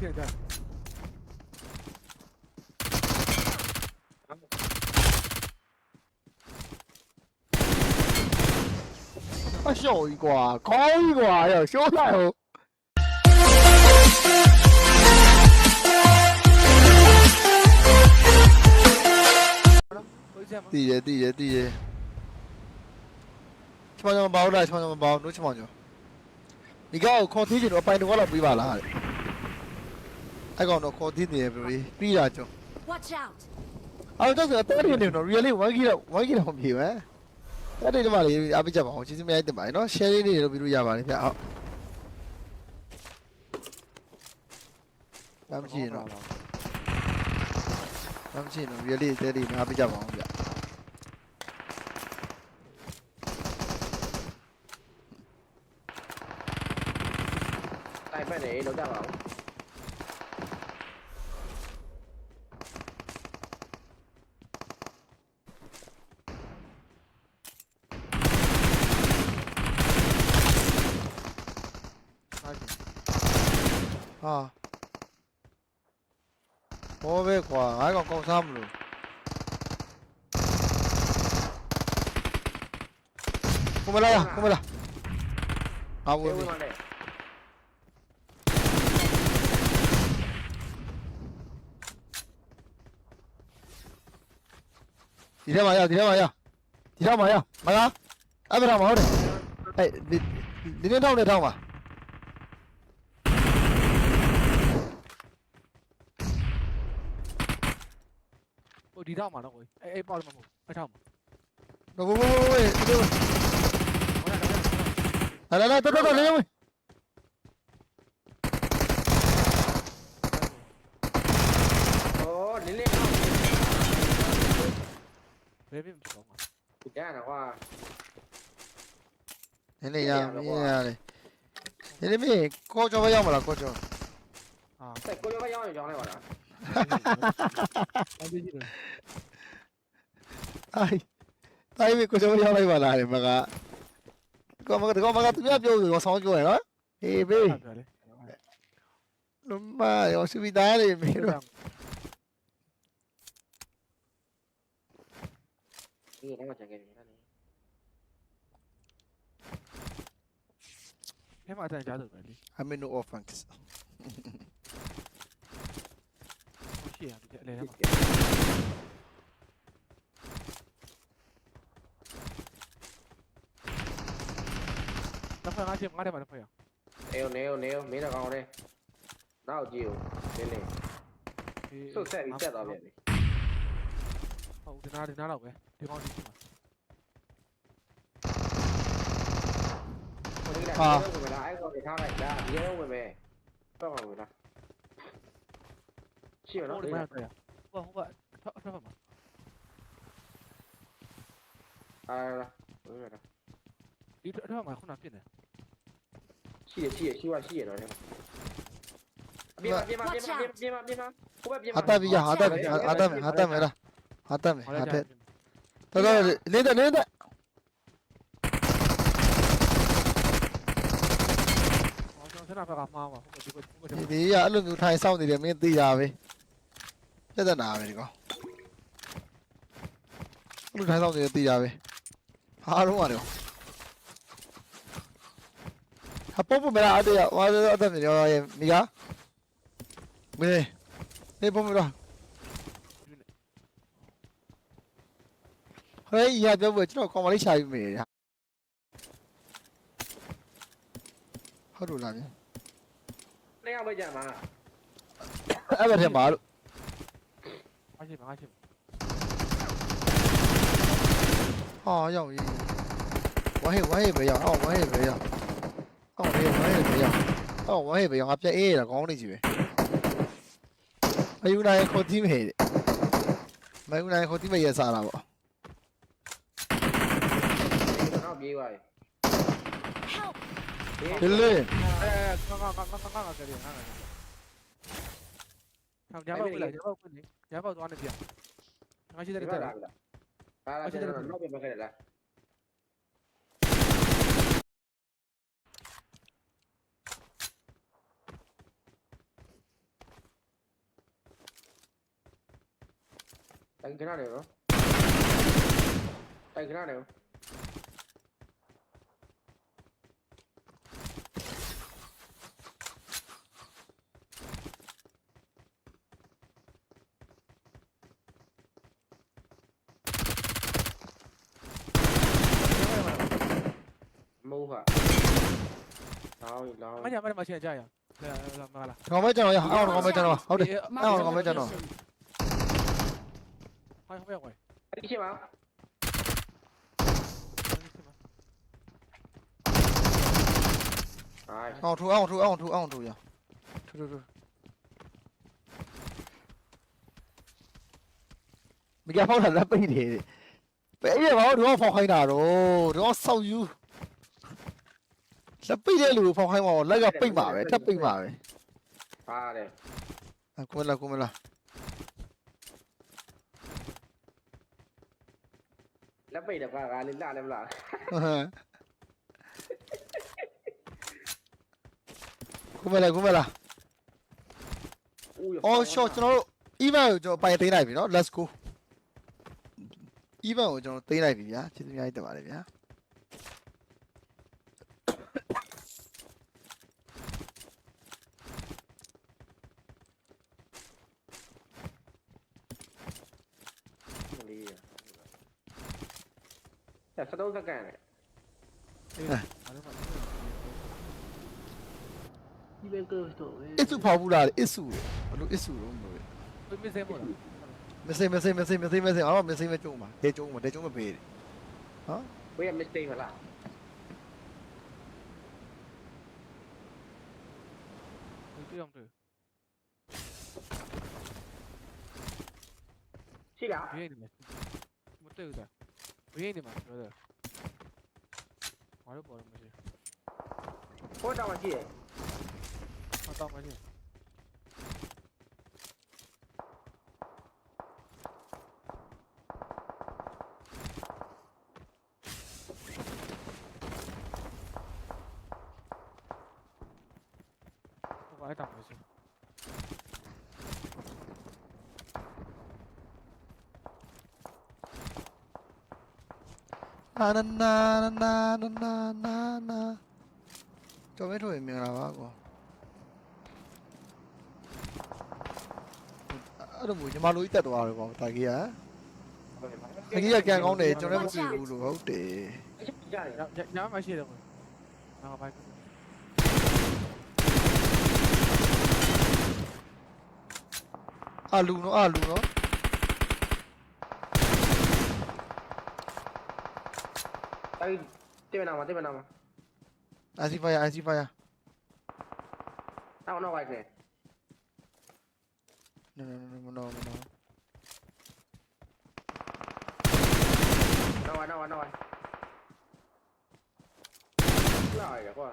ရှိတယ်ကြာအရှော်ကြီးကွာခေါင်းကြီးကွာရောရှိုးလိုက်ဟိုကိုကြီးမတည်ရတည်ရတည်ရချမောင်ချောင်မပေါလားချမောင်ချောင်မပေါနိုးချမောင်ချောင်ဒီကောက်ခေါ်သေးချင်တော့အပိုင်တော့လောက်ပြီးပါလားတဲ့ အဲ့ကောင်တော့ခေါ်သေးတယ်ပြီပြီးတာကျော် Watch out! အော်တော့ဆိုတော့တယ်နေတော့ really 1 kg 1 kg တော့ပြေပဲအဲ့ဒီမှာလေအားပေးကြပါအောင်ကျေးဇူးများတင်ပါတယ်နော် share လေးတွေလုပ်ပြီးလို့ရပါတယ်ဗျဟုတ်ဘာမှရှိရင်တော့ဘာမှရှိရင်တော့ really တဲ့တွေအားပေးကြပါအောင်ဗျတိုင်ဖက်နေလောက်ကြပါဦး ဟာဘောပဲကွာ ငါကောင်ကောင်းစားမလို့ကုမလာကုမလာငါဝဝေးယ်ဝေးပြီမနဲ့ဒီထဲမှာရော ကိုဒီတော့မှာနော်ကိုအေးအေးပေါက်လို့မဟုတ်ဘူးဖတ်ထားမှာတော့ဘိုးဘိုးဘိုးဘိုးဒီလိုဟာလာလာတော်တော်လေးဝင်哦，你那ဘယ်ပြင်မပေါင်းပါ不干了话，နည်းနည်းရမင်းရတယ်နည်းနည်းမင်းကောကျော်ပဲရောက်မလားကောကျော် အာ在国家把养养来完了。Ai. Tai me ko jom yau lai ba la le ba ka. Ko ma ka juga, ma ka tu ya pyo ko sao kyo ya no. Hey be. No ma yo si vida le me macam Ni ni macam ni. Memang ada jalan balik. I mean no offense. ရှေ့ရပြီအလဲထဲမှာတစ်ဖက်ငါရှေ့ငါထဲမှာတစ်ဖက်ရနေအောင်နေအောင်နေအောင်မင်းတော့ကောင်းတယ်နောက်ကြည့်ဦးလင်းလင်းဆုတ်ဆက်ပြီးဆက်သွားပြန်ပြီဟုတ်ဒီနာဒီနာတော့ပဲဒီကောင်ဒီမှာဟာအဲ့ကောင်တွေထားလိုက်လားရဲဝင်မယ်ပတ်ပါဝင်လား ရှိရဟိုနော်ဒီမှာဖန်ရဟိုဟိုကဖန်ဖန်မှာအာဝေးရတာဒီတော့မှာခုနပြစ်နေရှိရရှိရရှိရရှိရတော့ပြေးပါပြေးပါပြေးပါပြေးပါပြေးပါဟိုဘက်ပြေးပါဟာတပြီဟာတပြီဟာတပြီဟာတပြီလားဟာတပြီဟောဟာလိုက်တကြတော်တော်နေတဲ့နေတဲ့ဟောကျွန်တော်ဆန္ဒဖက်ကမှားပါဟုတ်ကဲ့ဒီကဒီကဒီဒီကအဲ့လိုမျိုးထိုင်ဆောင်နေတယ်မင်းသိတာပဲ ပြဿနာပဲဒီကောင်အဲ့လိုထိုင်ဆောင်နေတယ်သိတာပဲဟာတော့ရတယ်ဟာပုံပုံမလားအဲ့ဒါဝါတော့အဲ့ဒါမျိုးရဲ့မိကမင်းနေပုံမလားဟဲ့ရပြောဖို့ကျွန်တော်ကောင်မလေးချာပြီးမေးရဟုတ်လို့လားဗျနှစ်ယောက်ပဲကြာမှာအဲ့ဘက်ထဲမှာလို့ အားရှိမှာအားရှိမှာဟာရောက်ကြီးဝိုင်းဝိုင်းပဲရောက်အော်ဝိုင်းပဲရောက်အော်ဝိုင်းဝိုင်းပဲရောက်အော်ဝိုင်းပဲရောက်ငါပြက်အေးရကောင်းနေကြီးပဲမယူနိုင်ခေါ်တိမေမယူနိုင်ခေါ်တိမေရစားတာပေါ့ဒီတော့ပြေးသွားပြီ Help! ဒီလေအဲငါငါငါငါငါငါကြတယ်ငါငါထောင်ကြပါဦးလားကြပါဦးနေကြပါဦးသွားနေပြငါ Hay granado. Hay granado. လောင်းလောင်းမညာမညာမချင်းကြရလာလာမလာဒီကောင်ပဲကျွန်တော်ရအောင်ဒီကောင်ပဲကျွန်တော်ဟုတ်တယ် Marked a Oh, comment down. location. ဟိုင်းဟိုင်းဟိုင်းအဲ့ဒီရှိမှာအိုင်အောင်ထူအောင်ထူအောင်ထူအောင်ထူရထူထူထူမကြဖောက်တာလက်ပိတ်တယ်ပဲရပါတော့ဖောက်ခိုင်းတာတော့တော့ဆောက်ယူ လက်ပိတ်တဲ့လူကိုဖောက်ခိုင်းပါတော့လက်ကပိတ်ပါပဲထပ်ပိတ်ပါပဲ ပါတယ် အကွလာကွမလာ လက်ပိတ်တဲ့ဘာကလေးလာလည်းမလား ကွမလာကွမလာ ဦးရ အော် short ကျွန်တော်တို့ event ကိုကျွန်တော်ပိုင်သိမ်းလိုက်ပြီเนาะ let's go event ကိုကျွန်တော်သိမ်းလိုက်ပြီဗျာကျေးဇူးများကြီးတင်ပါတယ်ဗျာ ဆက်စတော့စကန်လေဒီဘက်ကတော့ပဲအစ်စုဖောက်ဘူးလားအစ်စုဘလို့အစ်စုတော့မလို့ဘယ်မစဲမို့လားမစိမစိမစိမစိမစိအော်မစိမကျုံပါတဲကျုံပါတဲကျုံမပေးတယ်ဘယ် mistake မလားဒီပြောင်းတယ်ရှိလားဘေးနေမှာမတွေ့ဘူးလားဘေးနေမှာပြောတယ်ဘာလို့ ပေါ်လို့မရှိဟိုတော့ရှိတယ်ဟောတော့မရှိ အဲ့တောင်မရှိအာနာနာနာနာနာနာနာကျော်မဲထွေမင်္ဂလာပါကောအဲ့လိုမျိုးညီမလိုကြီးတက်သွားတယ်ကောတာကြီးကတာကြီးကကန်ကောင်းတယ်ကျွန်တော်လည်းမသိဘူးလို့ဟုတ်တယ်ကြားရညညမရှိတယ်ကွာငါဘာအာလူနော်အာလူနော် အဲ့တေးနာမတေးနာမအာစီဖိုင်အာစီဖိုင်နောက်နောက်ဝိုက်နေနော်နော်နော်နော်နော် နောက်ဝိုက်နောက်ဝိုက်နောက်ဝိုက်လာရကွာ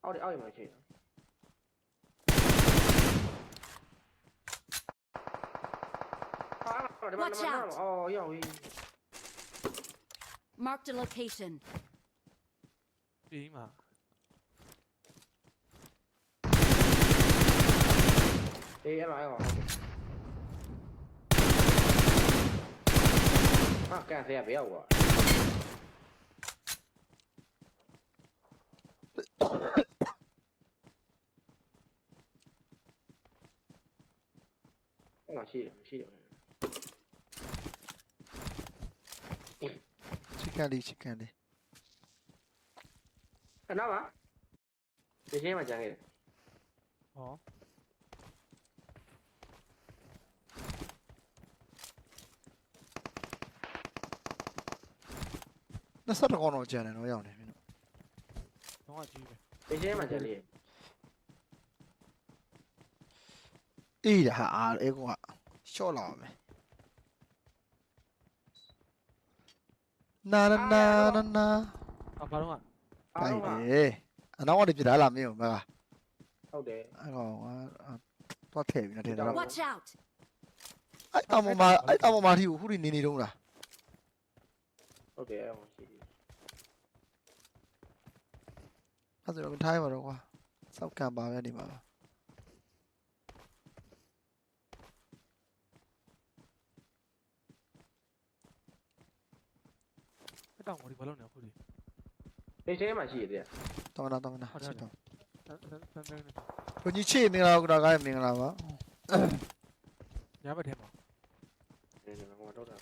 အော်ဒီအောက်ရမရှိဘူး ဟာဒီမှာဒီမှာအော်ရောက်ပြီ Marked a location. ပြီးမှာအေးအဲ့မှာအဲ့မှာဟာကန်ဆရာဘယ် ရောက်ကွာအဲ့မှာရှိတယ်ရှိတယ်ချစ်ကန်လေးချစ်ကန်လေးအဲ့နောက်မှာဒီချင်းမှာကြံခဲ့တယ်ဟော20ကောင်းတော့ကျန်တယ်တော့ရောက်နေပြီနော်တော့ကြီးပဲဒီချင်းမှာကြံလေး အေးဒါဟာအားအဲကွာရှော့လာပါမယ်နာနာနာနာနာအဘာတော့ကကိုင်တယ်အနောက်ကနေပြတာလားမင်းမကဟုတ်တယ်အဲ့ကောင်ကတော့ထည့်ပြီနော်ထည့်တယ် Watch out! အဲ့တောင်ပေါ်မှာအဲ့တောင်ပေါ်မှာထိကိုခုထိနေနေတုံးလားဟုတ်တယ်အဲ့ဟိုရှိတယ်အဲ့ဆိုတော့ထိုင်းပါတော့ကွာစောက်ကံပါပဲနေပါပါ အဲ့တောင်မော်ဒီဘာလုပ်နေအခုဒီနေချင်းမှာရှိရတဲ့တောင်းတာတောင်းတာရှိတော့ဆန်းဆန်းဆန်းဆန်းနေဘုန်းကြီးချေမင်္ဂလာကကားမင်္ဂလာပါညာဘက်ထဲမှာနေနေမှာတော့တာ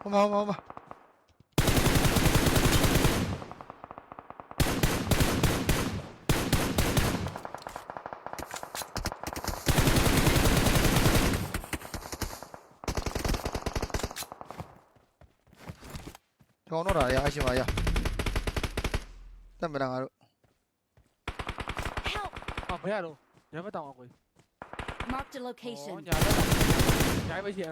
ဟိုမှာဟိုမှာဟိုမှာ ကျောင်းတော့တာရအရှင်ပါရတက်မလားငါတို့ Help! ဟာဘယ်ရတော့ညာဘက်တောင်အောင်ကို Marked a location. ညာဘက်ညာဘက်ရှိရ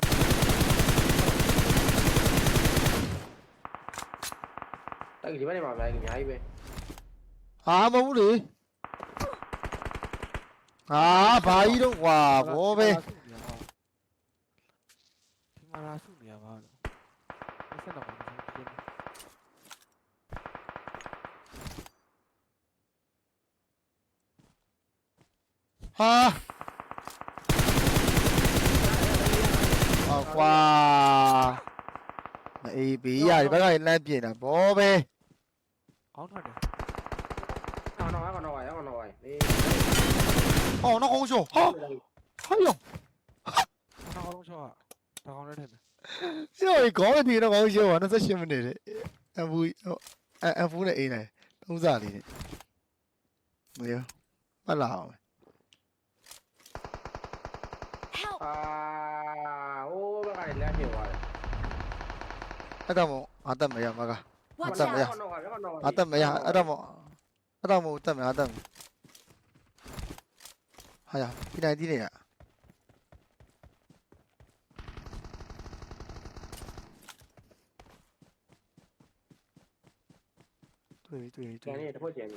တိုက်ဒီဘက်နေမှာပဲအများကြီးပဲဟာမဟုတ်ဘူးလေဟာဘာကြီးတော့ကွာဘောပဲဒီမှာလာစုနေရပါတော့ဆက်တော့ပါဒီ ဟာဟောကွာမအေးဘေးရဒီဘက်ကလမ်းပြင်တာဘောပဲကောင်းထွက်တယ်အော်တော့ကတော့ရောကတော့နေဟောနောက်ကောင်းရှောဟာဟာယောကောင်းလုံးချောတာကောင်းလည်းထဲတယ်ယောဒီကောင်းတဲ့ဒီတော့ကောင်းရှောပါ28မိနစ်တဲ့အဘူအအဘူနဲ့အိမ်လိုက်သုံးစားလေးနဲ့မရမလာအောင် အာဟိုဘက်ကနေလမ်းပြေသွားတယ်အဲ့တော့မအတက်မရမက Watch What's up, out! yeah? ကတော့ရောကတော့အတက်မရအဲ့တော့မအဲ့တော့မတက်မအတက်မဟာရဒီနိုင်ဒီနေရတွေ့တွေ့ကျန်တွေ့နေတစ်ခွက်ကျန်နေ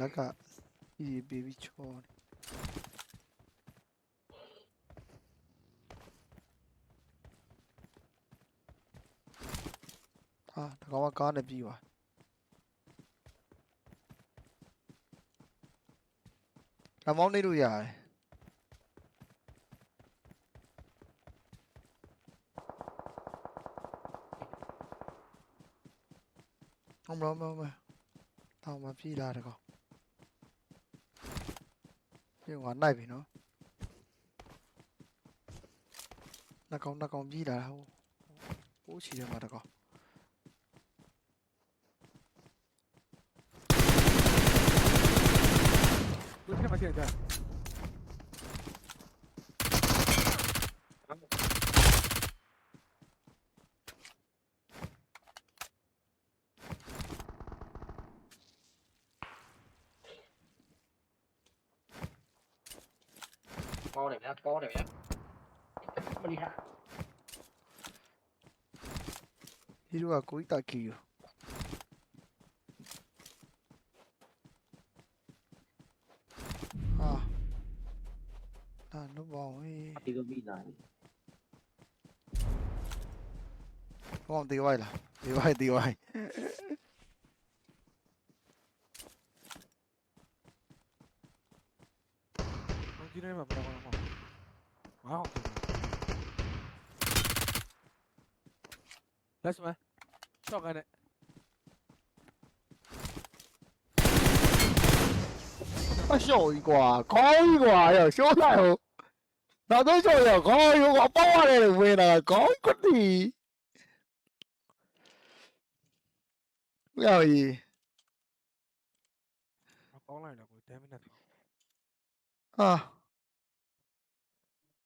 လက်ကဒီဘေဘီချောနေဟာတကောင်ကကားနဲ့ပြီးသွားလမောင်းနေလို့ရတယ်အမမမတောင်းမပြေးလာတကောင် ပြေငါနိုင်ပြီနော်နှကောင်နှကောင်ပြေးလာဟိုဟိုးချီရမှာတကောင် သူထဲမှာရှိတယ် ပေါင်းတယ်ဗျာပေါင်းတယ်ဗျာမလီဟာဒီလိုကကိုကြီးတာကီယိုဟာဒါနုဘောင်းဝေးဒီလိုပြီးလာတယ်ဘောင်းတေးဝိုင်းလားတေးဝိုင်းတေးဝိုင်းဘုန်းကြီးနေမှာဘယ်တော့မှမ ဟုတ်ဘာဟုတ်တယ်လက်စမချောက်ကနေအရှော်ကြီးကွာခေါင်းကြီးကွာရောရှိုးလိုက်ဟိုနောက်တော့ကျော်ရောခေါင်းရောအပေါက်ရတယ်လို့